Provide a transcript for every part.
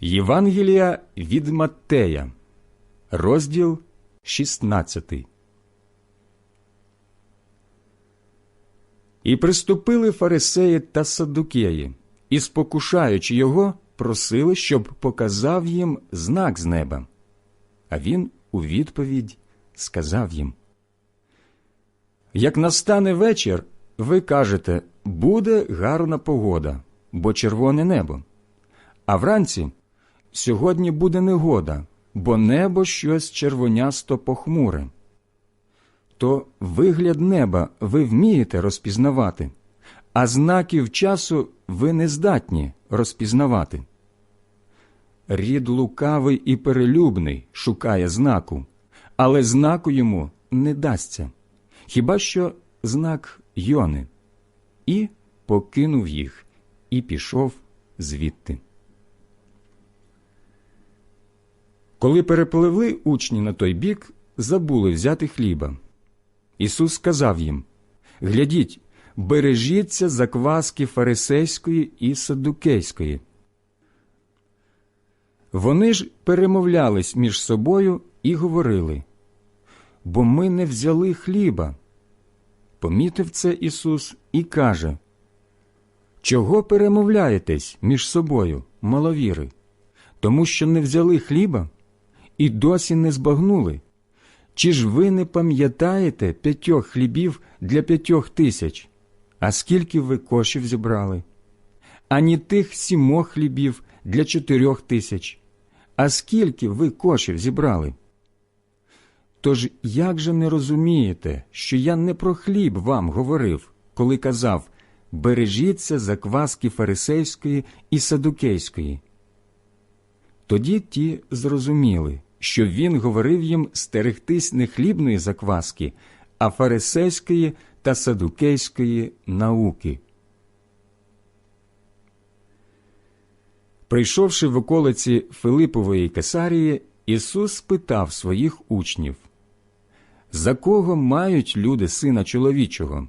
Євангелія від Маттея, розділ 16. І приступили фарисеї та саддукеї, і, спокушаючи його, просили, щоб показав їм знак з неба. А він у відповідь сказав їм: Як настане вечір, ви кажете, буде гарна погода, бо червоне небо. А вранці сьогодні буде негода, бо небо щось червонясто похмуре. То вигляд неба ви вмієте розпізнавати, а знаків часу ви не здатні розпізнавати. Рід лукавий і перелюбний шукає знаку, але знаку йому не дасться, хіба що знак Йони. І покинув їх, і пішов звідти. Коли перепливли учні на той бік, забули взяти хліба. Ісус сказав їм Глядіть, бережіться закваски фарисейської і саддукейської. Вони ж перемовлялись між собою і говорили бо ми не взяли хліба. Помітив це Ісус і каже Чого перемовляєтесь між собою, маловіри? Тому що не взяли хліба і досі не збагнули. Чи ж ви не пам'ятаєте п'ятьох хлібів для п'ятьох тисяч? А скільки ви кошів зібрали? Ані тих сімох хлібів для чотирьох тисяч. А скільки ви кошів зібрали? Тож як же не розумієте, що я не про хліб вам говорив, коли казав бережіться закваски фарисейської і садукейської? Тоді ті зрозуміли, що він говорив їм стерегтись не хлібної закваски, а фарисейської та садукейської науки. Прийшовши в околиці Филипової Кесарії, Ісус спитав своїх учнів За кого мають люди сина чоловічого?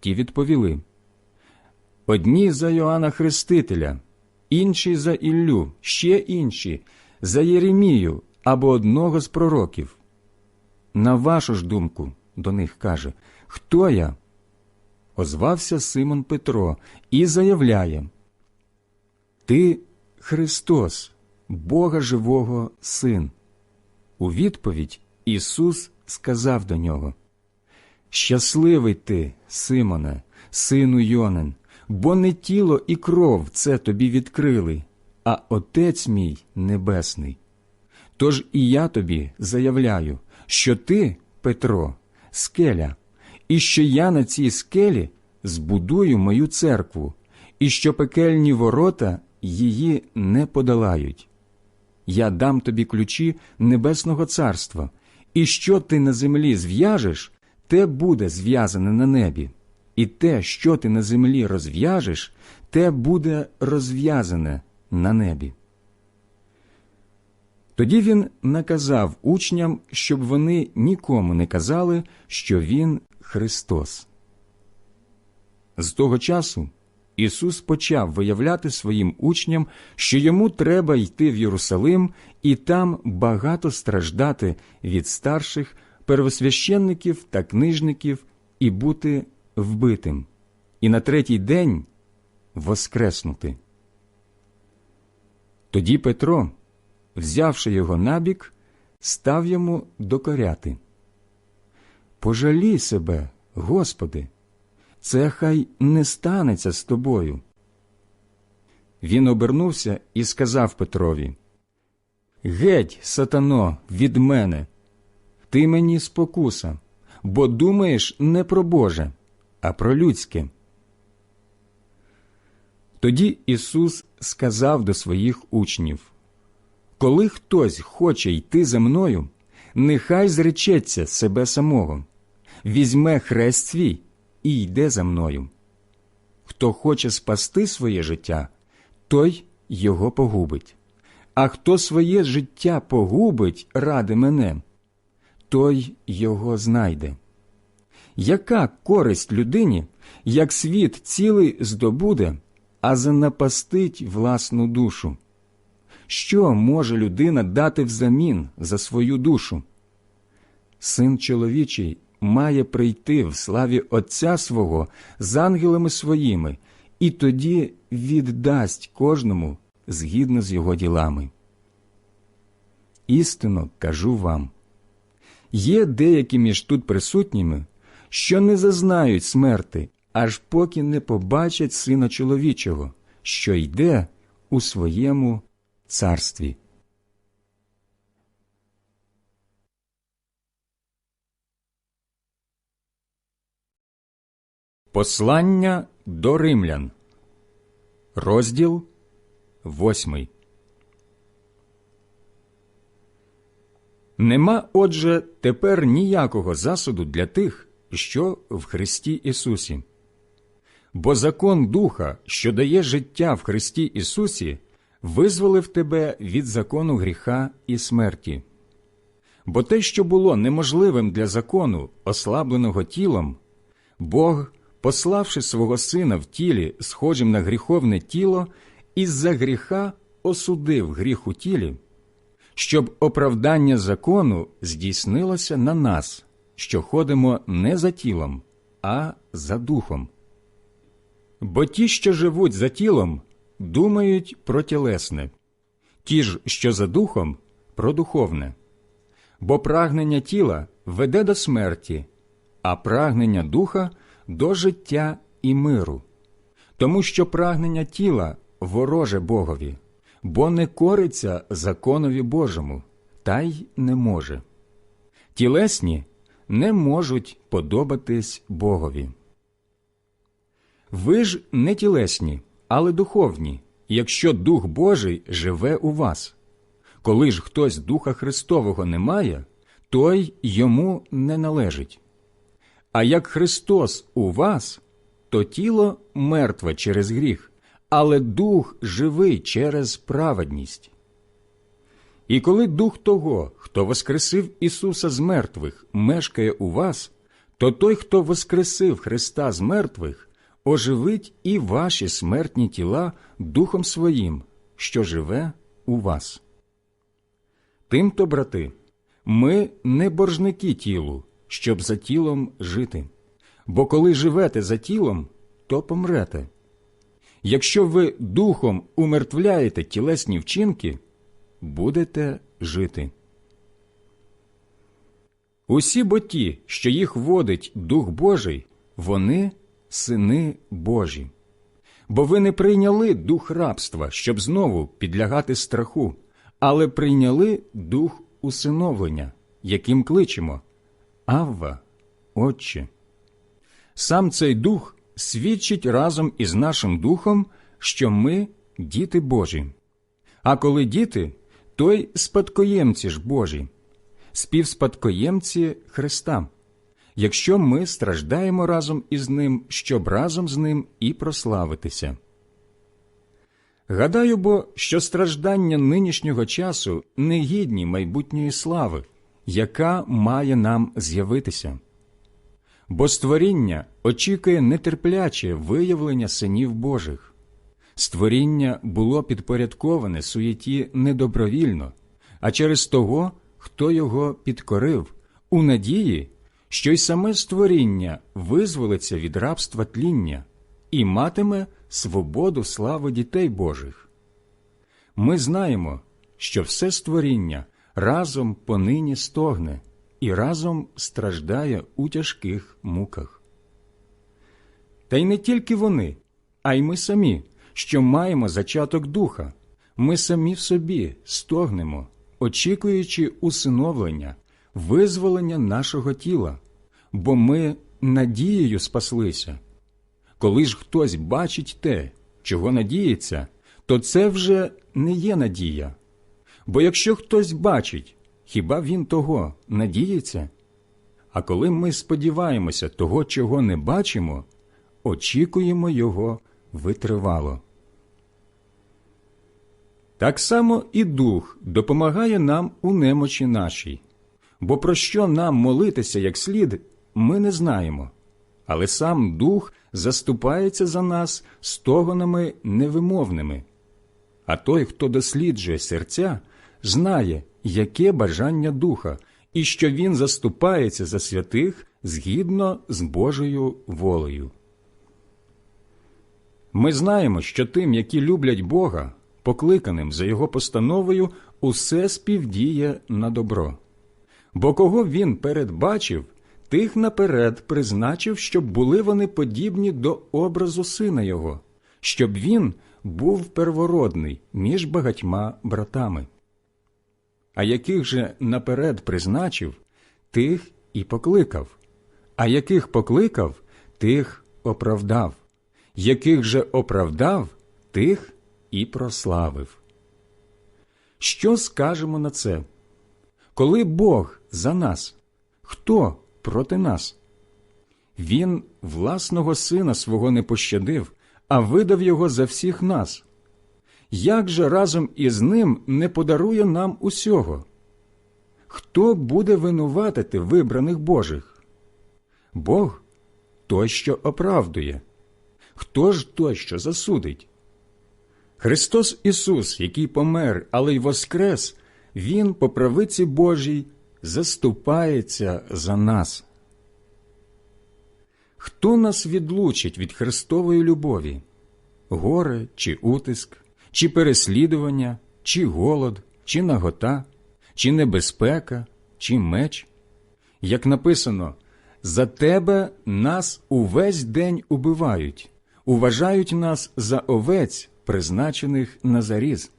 Ті відповіли Одні за Йоанна Хрестителя, інші за Іллю, ще інші за Єремію або одного з пророків. На вашу ж думку, до них каже, хто я? Озвався Симон Петро і заявляє Ти Христос, Бога живого Син. У відповідь Ісус сказав до нього Щасливий ти, Симоне, сину Йонин, бо не тіло і кров це тобі відкрили, а Отець мій Небесний. Тож і я тобі заявляю, що ти, Петро, скеля, і що я на цій скелі збудую мою церкву, і що пекельні ворота її не подолають. Я дам тобі ключі Небесного Царства, і що ти на землі зв'яжеш, те буде зв'язане на небі, і те, що ти на землі розв'яжеш, те буде розв'язане на небі. Тоді він наказав учням, щоб вони нікому не казали, що він Христос. З того часу Ісус почав виявляти своїм учням, що йому треба йти в Єрусалим і там багато страждати від старших первосвященників та книжників і бути вбитим, і на третій день воскреснути. Тоді Петро, взявши його набік, став йому докоряти. Пожалій себе, Господи, це хай не станеться з тобою. Він обернувся і сказав Петрові Геть, сатано, від мене, ти мені спокуса, бо думаєш не про Боже, а про людське. Тоді Ісус сказав до своїх учнів Коли хтось хоче йти за мною, нехай зречеться себе самого, візьме хрест свій і йде за мною. Хто хоче спасти своє життя, той його погубить. А хто своє життя погубить ради мене, той його знайде. Яка користь людині, як світ цілий здобуде, а занапастить власну душу? що може людина дати взамін за свою душу? Син чоловічий має прийти в славі Отця свого з ангелами своїми, і тоді віддасть кожному згідно з його ділами. Істинно кажу вам є деякі між тут присутніми, що не зазнають смерти, аж поки не побачать сина чоловічого, що йде у своєму царстві. Послання до римлян, розділ восьмий. Нема, отже, тепер ніякого засуду для тих, що в Христі Ісусі. Бо закон Духа, що дає життя в Христі Ісусі, визволив тебе від закону гріха і смерті. Бо те, що було неможливим для закону, ослабленого тілом, Бог, пославши свого Сина в тілі, схожим на гріховне тіло, із-за гріха осудив гріх у тілі, щоб оправдання закону здійснилося на нас, що ходимо не за тілом, а за духом. Бо ті, що живуть за тілом, думають про тілесне, ті ж, що за духом, про духовне. Бо прагнення тіла веде до смерті, а прагнення духа до життя і миру. Тому що прагнення тіла вороже Богові, бо не кориться законові Божому, та й не може. Тілесні не можуть подобатись Богові. Ви ж не тілесні, але духовні, якщо Дух Божий живе у вас. Коли ж хтось Духа Христового не має, той йому не належить. А як Христос у вас, то тіло мертве через гріх, але дух живий через праведність. І коли дух того, хто воскресив Ісуса з мертвих, мешкає у вас, то той, хто воскресив Христа з мертвих, оживить і ваші смертні тіла Духом Своїм, що живе у вас. Тимто, брати, ми не боржники тілу, щоб за тілом жити. Бо коли живете за тілом, то помрете. Якщо ви духом умертвляєте тілесні вчинки, будете жити. Усі бо ті, що їх водить Дух Божий, вони сини Божі. Бо ви не прийняли дух рабства, щоб знову підлягати страху, але прийняли дух усиновлення, яким кличемо Авва, Отче. Сам цей дух свідчить разом із нашим духом, що ми діти Божі. А коли діти, то й спадкоємці ж Божі, співспадкоємці Христа, якщо ми страждаємо разом із Ним, щоб разом з Ним і прославитися. Гадаю бо, що страждання нинішнього часу не гідні майбутньої слави, яка має нам з'явитися. Бо створіння очікує нетерпляче виявлення синів Божих. Створіння було підпорядковане суєті недобровільно, а через того, хто його підкорив, у надії, що й саме створіння визволиться від рабства тління і матиме свободу слави дітей Божих. Ми знаємо, що все створіння разом понині стогне і разом страждає у тяжких муках. Та й не тільки вони, а й ми самі, що маємо зачаток духа, ми самі в собі стогнемо, очікуючи усиновлення, визволення нашого тіла, бо ми надією спаслися. Коли ж хтось бачить те, чого надіється, то це вже не є надія. Бо якщо хтось бачить, хіба він того надіється? А коли ми сподіваємося того, чого не бачимо, очікуємо його витривало. Так само і дух допомагає нам у немочі нашій, бо про що нам молитися як слід, ми не знаємо, але сам дух заступається за нас стогонами невимовними. а той, хто досліджує серця, знає, яке бажання духа, і що він заступається за святих згідно з Божою волею. Ми знаємо, що тим, які люблять Бога, покликаним за Його постановою, усе співдіє на добро. Бо кого він передбачив, тих наперед призначив, щоб були вони подібні до образу сина Його, щоб він був первородний між багатьма братами. А яких же наперед призначив, тих і покликав, а яких покликав, тих оправдав, яких же оправдав, тих і прославив. Що скажемо на це? Коли Бог за нас, хто проти нас? Він власного сина свого не пощадив, а видав його за всіх нас. Як же разом із ним не подарує нам усього? Хто буде винуватити вибраних Божих? Бог той, що оправдує. Хто ж той, що засудить? Христос Ісус, який помер, але й воскрес, Він по правиці Божій заступається за нас. Хто нас відлучить від Христової любові? Горе чи утиск, чи переслідування, чи голод, чи нагота, чи небезпека, чи меч? Як написано, за тебе нас увесь день убивають, уважають нас за овець, призначених на заріз.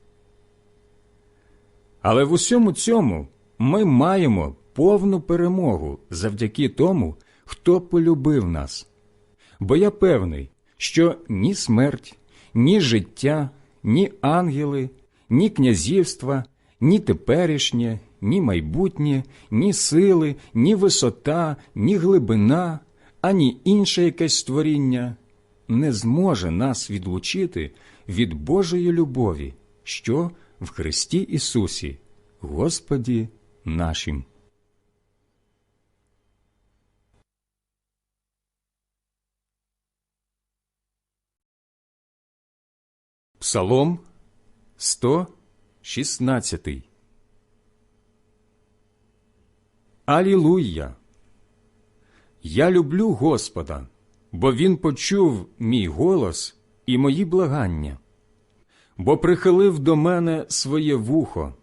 Але в усьому цьому ми маємо повну перемогу завдяки тому, хто полюбив нас. Бо я певний, що ні смерть, ні життя, ні ангели, ні князівства, ні теперішнє, ні майбутнє, ні сили, ні висота, ні глибина, ані інше якесь створіння не зможе нас відлучити від Божої любові, що в Христі Ісусі, Господі нашим. Псалом 116 Алілуя! Я люблю Господа, бо Він почув мій голос і мої благання, бо прихилив до мене своє вухо,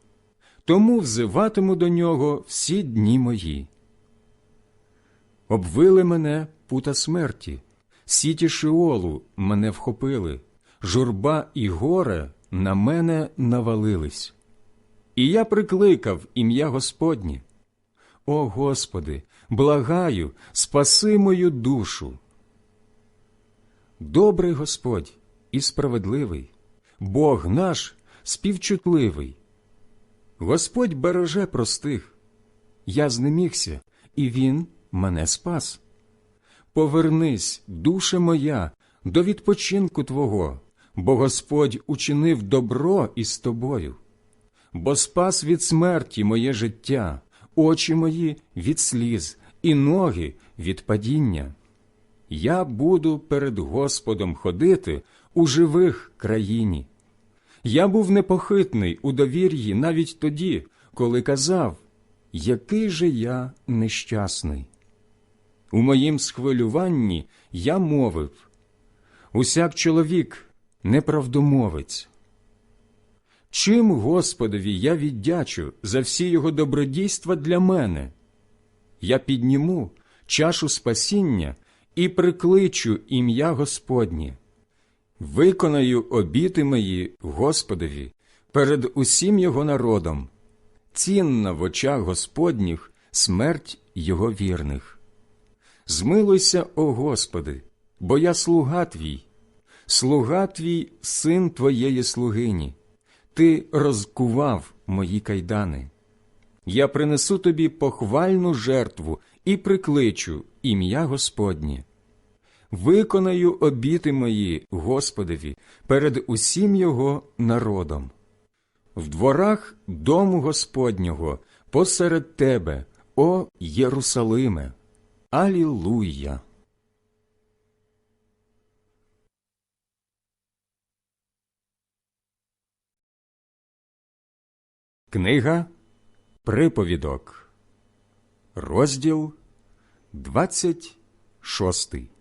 тому взиватиму до нього всі дні мої. Обвили мене пута смерті, сіті шиолу мене вхопили, журба і горе на мене навалились. І я прикликав ім'я Господнє. О Господи, благаю, спаси мою душу. Добрий Господь і справедливий, Бог наш співчутливий. Господь береже простих. Я знемігся, і Він мене спас. Повернись, душе моя, до відпочинку Твого, бо Господь учинив добро із тобою, бо спас від смерті моє життя, очі мої від сліз, і ноги від падіння. Я буду перед Господом ходити у живих країні. Я був непохитний у довір'ї навіть тоді, коли казав, який же я нещасний. У моїм схвилюванні я мовив усяк чоловік неправдомовець. Чим Господові я віддячу за всі його добродійства для мене? Я підніму чашу спасіння і прикличу ім'я Господнє. Виконаю обіти мої Господові перед усім його народом, цінна в очах Господніх смерть його вірних. Змилуйся, о Господи, бо я слуга твій, слуга твій, син твоєї слугині, ти розкував мої кайдани. Я принесу тобі похвальну жертву і прикличу ім'я Господнє. Виконаю обіти мої Господові перед усім його народом. В дворах дому Господнього посеред тебе, о Єрусалиме. Алілуя! Книга Приповідок, розділ 26.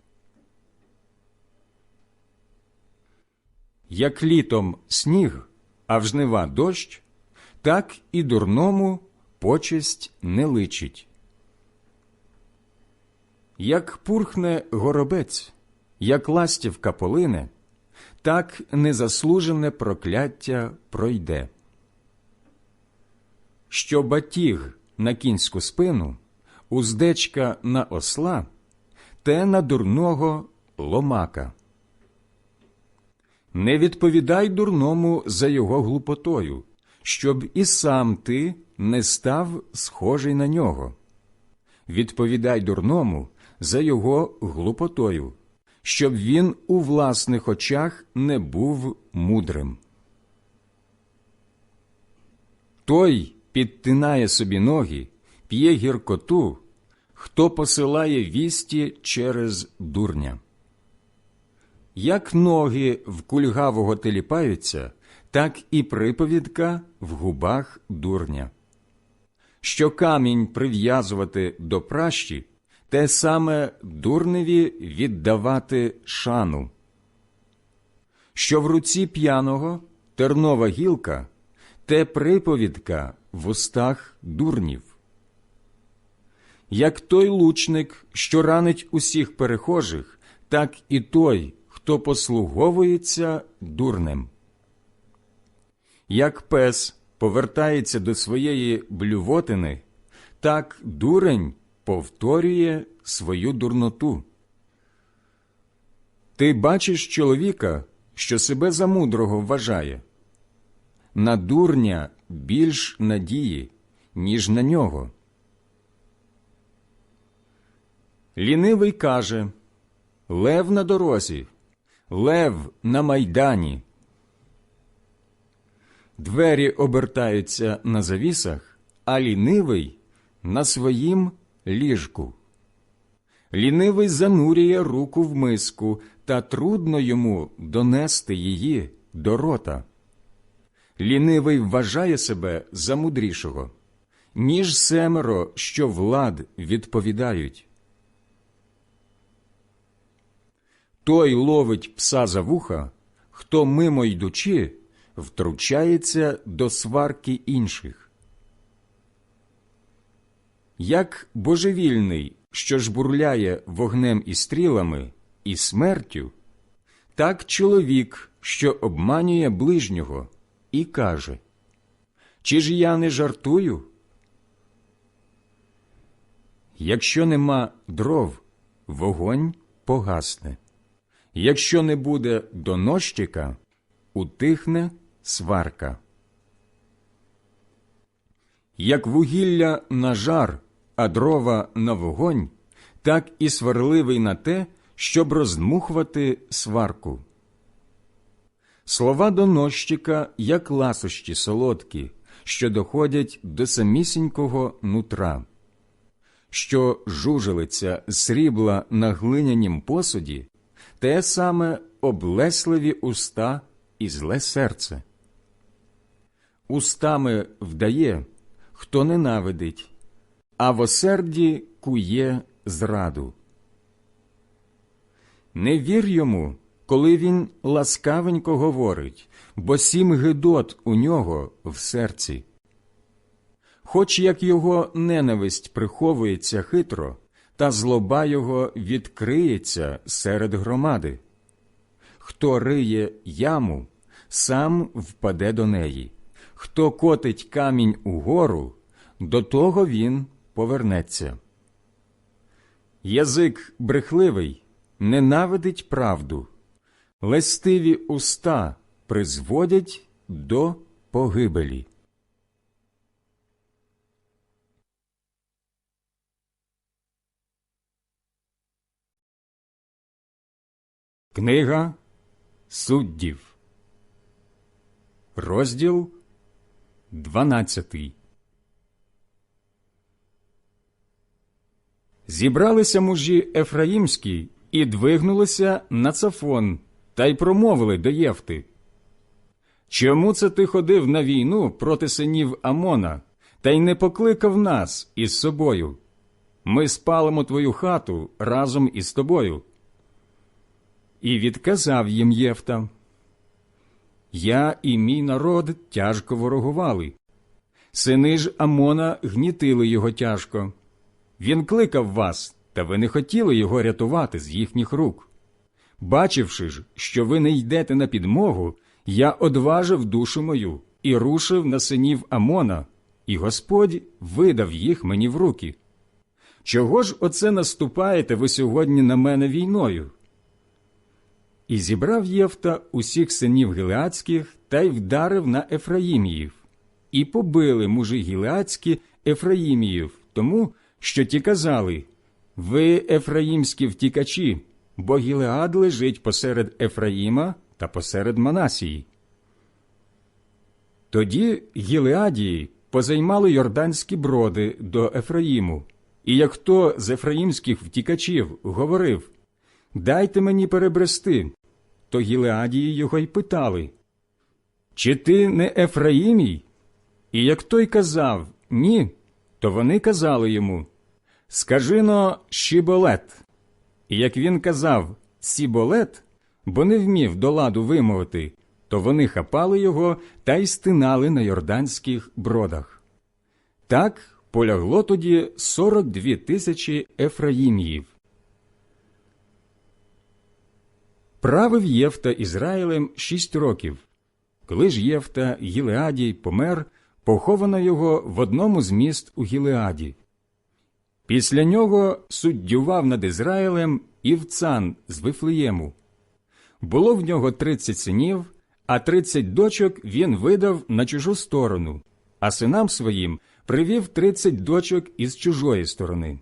Як літом сніг, а в жнива дощ, так і дурному почесть не личить. Як пурхне горобець, як ластівка полине, так незаслужене прокляття пройде. Що батіг на кінську спину, уздечка на осла, те на дурного ломака. Не відповідай дурному за його глупотою, щоб і сам ти не став схожий на нього. Відповідай дурному за його глупотою, щоб він у власних очах не був мудрим. Той підтинає собі ноги, п'є гіркоту, хто посилає вісті через дурня. Як ноги в кульгавого теліпаються, так і приповідка в губах дурня. Що камінь прив'язувати до пращі, те саме дурневі віддавати шану. Що в руці п'яного тернова гілка, те приповідка в устах дурнів. Як той лучник, що ранить усіх перехожих, так і той, хто послуговується дурнем. Як пес повертається до своєї блювотини, так дурень повторює свою дурноту. Ти бачиш чоловіка, що себе за мудрого вважає. На дурня більш надії, ніж на нього. Лінивий каже Лев на дорозі, лев на майдані. Двері обертаються на завісах, а лінивий на своїм ліжку. Лінивий занурює руку в миску, та трудно йому донести її до рота. Лінивий вважає себе за мудрішого, ніж семеро, що влад відповідають. Той ловить пса за вуха, хто мимо йдучи, втручається до сварки інших. Як божевільний, що жбурляє вогнем і стрілами і смертю, так чоловік, що обманює ближнього, і каже Чи ж я не жартую? Якщо нема дров, вогонь погасне. Якщо не буде донощика, утихне сварка. Як вугілля на жар, а дрова на вогонь, так і сварливий на те, щоб роздмухувати сварку. Слова донощика, як ласощі солодкі, що доходять до самісінького нутра, що жужелиться срібла на глинянім посуді, те саме облесливі уста і зле серце. Устами вдає, хто ненавидить, а в осерді кує зраду. Не вір йому, коли він ласкавенько говорить, бо сім гидот у нього в серці. Хоч як його ненависть приховується хитро, та злоба його відкриється серед громади. Хто риє яму, сам впаде до неї, хто котить камінь угору, до того він повернеться. Язик брехливий ненавидить правду, лестиві уста призводять до погибелі. Книга суддів, розділ 12 Зібралися мужі Ефраїмські і двигнулися на цафон, та й промовили до Євти. Чому це ти ходив на війну проти синів Амона, та й не покликав нас із собою? Ми спалимо твою хату разом із тобою. І відказав їм Єфта. Я і мій народ тяжко ворогували. Сини ж Амона гнітили його тяжко. Він кликав вас, та ви не хотіли його рятувати з їхніх рук. Бачивши ж, що ви не йдете на підмогу, я одважив душу мою і рушив на синів Амона, і Господь видав їх мені в руки. Чого ж оце наступаєте ви сьогодні на мене війною? І зібрав Єфта усіх синів Гілеацьких та й вдарив на Ефраїміїв, і побили мужі Гілеацькі Ефраїміїв, тому що ті казали Ви ефраїмські втікачі, бо Гілеад лежить посеред Ефраїма та посеред Манасії. Тоді Гілеадії позаймали йорданські броди до Ефраїму, і як хто з ефраїмських втікачів говорив Дайте мені перебрести, то Гілеадії його й питали Чи ти не Ефраїмій? І як той казав Ні, то вони казали йому Скажи но Шіболет. І як він казав Сіболет, бо не вмів до ладу вимовити, то вони хапали його та й стинали на йорданських бродах. Так полягло тоді сорок дві тисячі ефраїм'їв. Правив Єфта Ізраїлем шість років. Коли ж Єфта Гілеадій помер, поховано його в одному з міст у Гілеаді. Після нього суддював над Ізраїлем Івцан з Вифлеєму. Було в нього тридцять синів, а тридцять дочок він видав на чужу сторону, а синам своїм привів тридцять дочок із чужої сторони.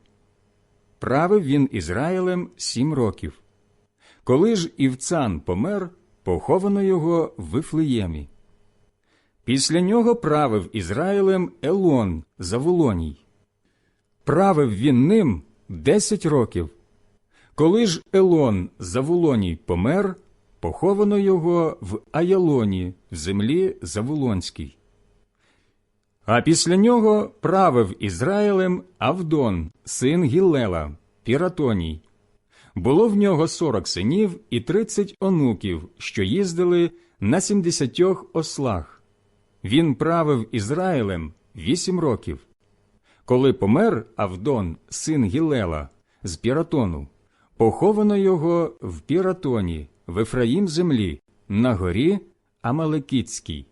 Правив він Ізраїлем сім років. Коли ж Івцан помер, поховано його в Вифлеємі. Після нього правив Ізраїлем Елон Заволоній. Правив він ним десять років. Коли ж Елон Заволоній помер, поховано його в Аялоні в землі Заволонській. А після нього правив Ізраїлем Авдон, син Гіллела, Піратоній. Було в нього сорок синів і тридцять онуків, що їздили на сімдесятьох ослах. Він правив Ізраїлем вісім років. Коли помер Авдон, син Гілела, з Піратону, поховано його в Піратоні, в Ефраїм землі, на горі Амалекітській.